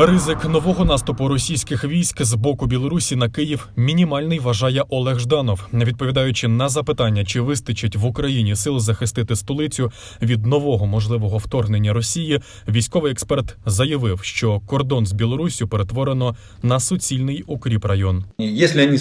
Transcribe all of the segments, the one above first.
Ризик нового наступу російських військ з боку Білорусі на Київ мінімальний вважає Олег Жданов. Відповідаючи на запитання, чи вистачить в Україні сил захистити столицю від нового можливого вторгнення Росії, військовий експерт заявив, що кордон з Білоруссю перетворено на суцільний укріп район. Якщо вони они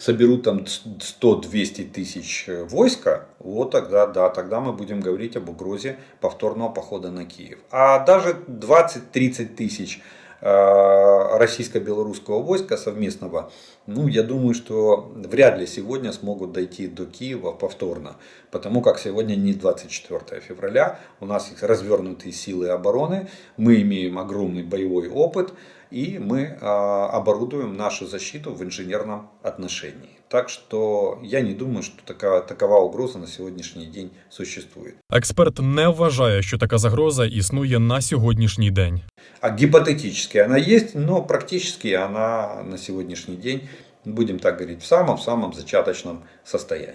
соберут, там 100-200 тысяч э, войска, вот тогда, да, тогда мы будем говорить об угрозе повторного похода на Киев. А даже 20-30 тысяч э, российско-белорусского войска совместного, ну, я думаю, что вряд ли сегодня смогут дойти до Киева повторно, потому как сегодня не 24 февраля, у нас развернутые силы обороны, мы имеем огромный боевой опыт, и мы а, оборудуем нашу защиту в инженерном отношении. Так что я не думаю, что такая, такова угроза на сегодняшний день существует. Експерт не вважає, що така загроза існує на сьогоднішній день. А гипотетически она есть, но практически она на сегодняшний день, будем так говорить, в самом-самом зачаточном состоянии.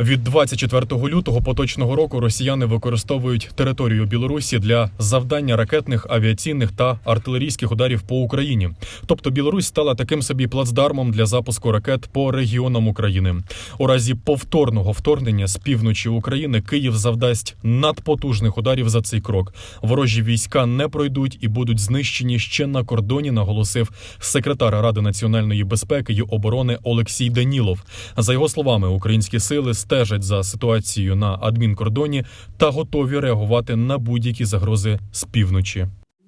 Від 24 лютого поточного року росіяни використовують територію Білорусі для завдання ракетних, авіаційних та артилерійських ударів по Україні. Тобто Білорусь стала таким собі плацдармом для запуску ракет по регіонам України. У разі повторного вторгнення з півночі України Київ завдасть надпотужних ударів за цей крок. Ворожі війська не пройдуть і будуть знищені ще на кордоні, наголосив секретар Ради національної безпеки і оборони Олексій Данілов. За його словами, українські сили стежать за ситуацією на адмінкордоні та готові реагувати на будь-які загрози з півночі.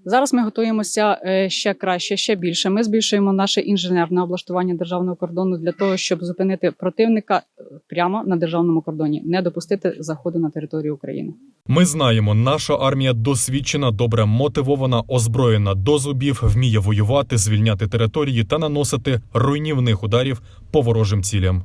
Зараз ми готуємося е, ще краще, ще більше. Ми збільшуємо наше інженерне облаштування державного кордону для того, щоб зупинити противника е, прямо на державному кордоні, не допустити заходу на територію України. Ми знаємо, наша армія досвідчена, добре мотивована, озброєна до зубів, вміє воювати, звільняти території та наносити руйнівних ударів по ворожим цілям.